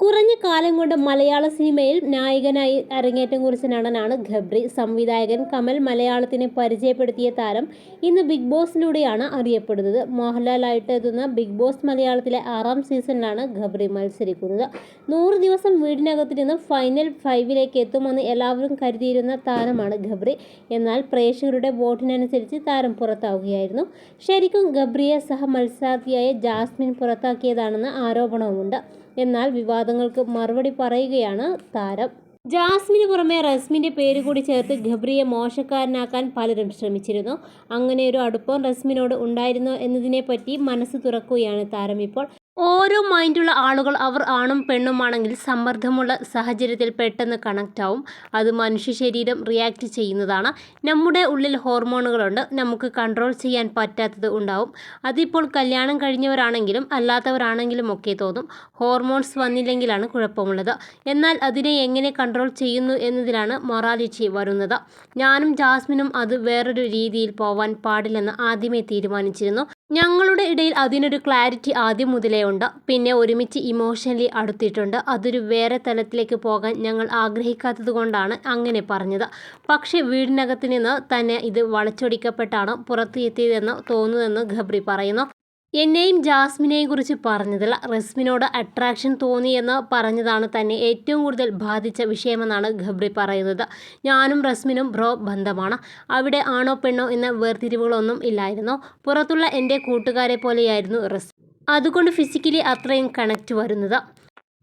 കുറഞ്ഞ കാലം കൊണ്ട് മലയാള സിനിമയിൽ നായകനായി അരങ്ങേറ്റം കുറിച്ച നടനാണ് ഖബ്രി. സംവിധായകൻ കമൽ മലയാളത്തിനെ പരിചയപ്പെടുത്തിയ താരം ഇന്ന് ബിഗ് ബോസിലൂടെയാണ് അറിയപ്പെടുന്നത്. മോഹൻലാലായിട്ട് എത്തുന്ന ബിഗ് ബോസ് മലയാളത്തിലെ ആറാം സീസണിലാണ് ഖബ്രി മത്സരിക്കുന്നത്. നൂറ് ദിവസം വീടിനകത്തിരുന്ന് ഫൈനൽ ഫൈവിലേക്ക് എത്തുമെന്ന് എല്ലാവരും കരുതിയിരുന്ന താരമാണ് ഖബ്രി. എന്നാൽ പ്രേക്ഷകരുടെ വോട്ടിനനുസരിച്ച് താരം പുറത്താവുകയായിരുന്നു. ശരിക്കും ഖബ്രിയെ സഹ മത്സരാർത്ഥിയായ ജാസ്മിൻ പുറത്താക്കിയതാണെന്ന് ആരോപണവുമുണ്ട്. എന്നാൽ വിവാദങ്ങൾക്ക് മറുപടി പറയുകയാണ് താരം. ജാസ്മിന് പുറമെ റസ്മിന്റെ പേര് കൂടി ചേർത്ത് ഗബ്രിയെ മോശക്കാരനാക്കാൻ പലരും ശ്രമിച്ചിരുന്നു. അങ്ങനെ ഒരു അടുപ്പം റസ്മിനോട് ഉണ്ടായിരുന്നോ എന്നതിനെപ്പറ്റി മനസ്സ് തുറക്കുകയാണ് താരം ഇപ്പോൾ. ഓരോ മൈൻഡുള്ള ആളുകൾ അവർ ആണും പെണ്ണുമാണെങ്കിൽ സമ്മർദ്ദമുള്ള സാഹചര്യത്തിൽ പെട്ടെന്ന് കണക്റ്റ് ആവും. അത് മനുഷ്യ ശരീരം റിയാക്ട് ചെയ്യുന്നതാണ്. നമ്മുടെ ഉള്ളിൽ ഹോർമോണുകളുണ്ട്. നമുക്ക് കൺട്രോൾ ചെയ്യാൻ പറ്റാത്തത് ഉണ്ടാവും. അതിപ്പോൾ കല്യാണം കഴിഞ്ഞവരാണെങ്കിലും അല്ലാത്തവരാണെങ്കിലും ഒക്കെ തോന്നും. ഹോർമോൺസ് വന്നില്ലെങ്കിലാണ് കുഴപ്പമുള്ളത്. എന്നാൽ അതിനെ എങ്ങനെ കൺട്രോൾ ചെയ്യുന്നു എന്നതിലാണ് മൊറാലിറ്റി വരുന്നത്. ഞാനും ജാസ്മിനും അത് വേറൊരു രീതിയിൽ പോവാൻ പാടില്ലെന്ന് ആദ്യമേ തീരുമാനിച്ചിരുന്നു. ഞങ്ങളുടെ ഇടയിൽ അതിനൊരു ക്ലാരിറ്റി ആദ്യം മുതലേ ഉണ്ട്. പിന്നെ ഒരുമിച്ച് ഇമോഷണലി അടുത്തിട്ടുണ്ട്. അതൊരു വേറെ തലത്തിലേക്ക് പോകാൻ ഞങ്ങൾ ആഗ്രഹിക്കാത്തത് കൊണ്ടാണ് അങ്ങനെ പറഞ്ഞത്. പക്ഷേ വീടിനകത്ത് നിന്ന് തന്നെ ഇത് വളച്ചൊടിക്കപ്പെട്ടാണ് പുറത്ത് എത്തിയതെന്ന് തോന്നുന്നതെന്ന് ഖബ്രി പറയുന്നു. എന്നെയും ജാസ്മിനെയും കുറിച്ച് പറഞ്ഞതിൽ റസ്മിനോട് അട്രാക്ഷൻ തോന്നിയെന്ന് പറഞ്ഞതാണ് തന്നെ ഏറ്റവും കൂടുതൽ ബാധിച്ച വിഷയമെന്നാണ് ഖബ്രി പറയുന്നത്. ഞാനും റസ്മിനും ബ്രോ ബന്ധമാണ്. അവിടെ ആണോ പെണ്ണോ എന്ന വേർതിരിവുകളൊന്നും ഇല്ലായിരുന്നു. പുറത്തുള്ള എന്റെ കൂട്ടുകാരെ പോലെയായിരുന്നു റസ്മി. അതുകൊണ്ട് ഫിസിക്കലി അത്രയും കണക്റ്റ് വരുന്നത്.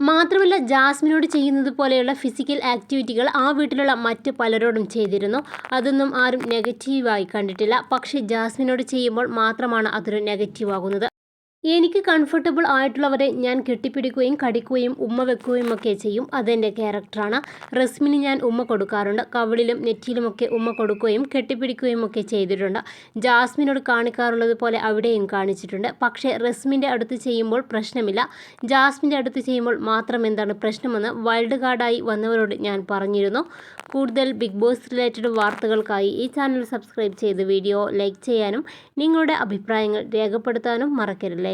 മാത്രമല്ല ജാസ്മിനോട് ചെയ്യുന്നത് പോലെയുള്ള ഫിസിക്കൽ ആക്ടിവിറ്റികൾ ആ വീട്ടിലുള്ള മറ്റ് പലരോടും ചെയ്തിരുന്നു. അതൊന്നും ആരും നെഗറ്റീവായി കണ്ടിട്ടില്ല. പക്ഷേ ജാസ്മിനോട് ചെയ്യുമ്പോൾ മാത്രമാണ് അതൊരു നെഗറ്റീവ് ആകുന്നത്. എനിക്ക് കംഫർട്ടബിൾ ആയിട്ടുള്ളവരെ ഞാൻ കെട്ടിപ്പിടിക്കുകയും കടിക്കുകയും ഉമ്മ വെക്കുകയും ഒക്കെ ചെയ്യും. അതെന്റെ ക്യാരക്ടറാണ് റസ്മിന് ഞാൻ ഉമ്മ കൊടുക്കാറുണ്ട്. കവിളിലും നെറ്റിയിലുമൊക്കെ ഉമ്മ കൊടുക്കുകയും കെട്ടിപ്പിടിക്കുകയും ഒക്കെ ചെയ്തിട്ടുണ്ട്. ജാസ്മിനോട് കാണിക്കാറുള്ളത് പോലെ അവിടെയും കാണിച്ചിട്ടുണ്ട്. പക്ഷേ റസ്മിന്റെ അടുത്ത് ചെയ്യുമ്പോൾ പ്രശ്നമില്ല. ജാസ്മിന്റെ അടുത്ത് ചെയ്യുമ്പോൾ മാത്രം എന്താണ് പ്രശ്നമെന്ന് വൈൽഡ് കാർഡായി വന്നവരോട് ഞാൻ പറഞ്ഞിരുന്നു. കൂടുതൽ ബിഗ് ബോസ് റിലേറ്റഡ് വാർത്തകൾക്കായി ഈ ചാനൽ സബ്സ്ക്രൈബ് ചെയ്ത് വീഡിയോ ലൈക്ക് ചെയ്യാനും നിങ്ങളുടെ അഭിപ്രായങ്ങൾ രേഖപ്പെടുത്താനും മറക്കരുതല്ലേ